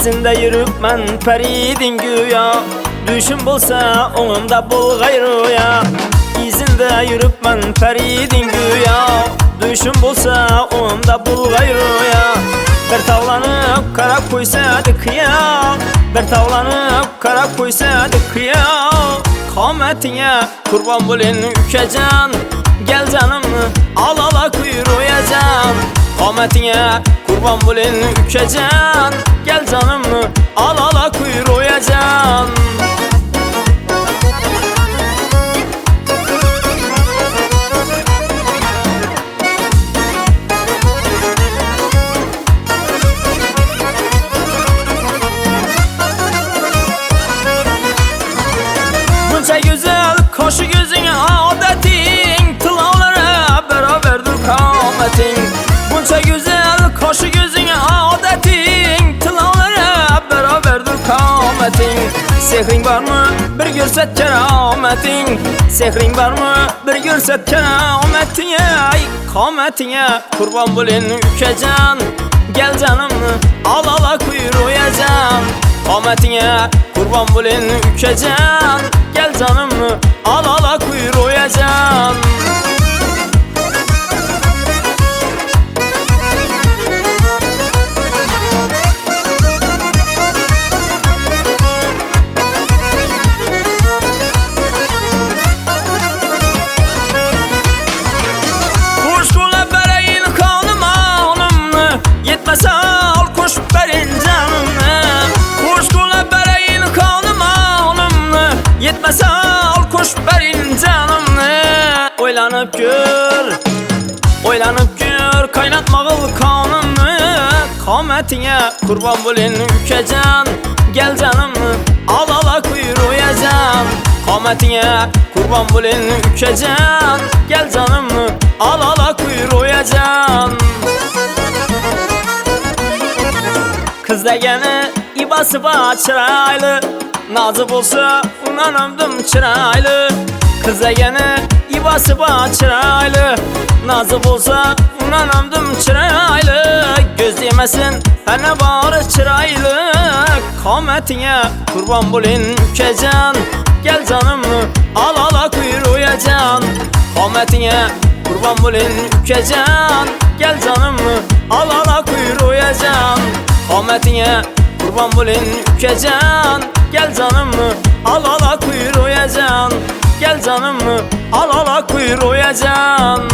İzinde yürüpmen peridin güya. Düşün bulsa onumda bul gayrıya İzinde yürüpmen peridin güya. Düşün bulsa onumda bul gayrıya Bir tavlanıp kara koysadık ya. Bir tavlanıp kara koysadık ya. Kametine kurban bulun ükecan Gel canım al ala kuyruğa can Kametine kurban bulun ükecan Gel canım al ala kuyruğa can Bunca güzel koşu gözüne güzel koşu gözüne adetin. Tılavlara beraberdir kametin. Sehrin var mı? Bir görset kerametin. Sehrin var mı? Bir görset kerametin Ay kametine kurban bulun ükecan Gel canım al ala kuyruğa can Kametine kurban bulun ükecan Gel canım al berin canımı Oylanıp gör. Oylanıp gör. Kaynatmağıl kanımı Kametine kurban bulun ükecan Gel canım al ala kuyruğa can Kametine kurban bulun ükecan Gel canım al ala kuyruğa can Kız da gene ibası var çıraylı. Nazı bulsa unanımdım çıraylı Kız da gene ibası çıraylı Nazı bulsa unanımdım çıraylı. Göz yemesin hene bağırı çıraylı. Kametine kurban bulun ükecan Gel canım al ala kuyruğa can Kametine kurban bulun ükecan Gel canım al ala kuyruğa can Kametine kurban bulun ükecan Gel canım al ala kuyruğa can Gel canım al ala kuyruğa can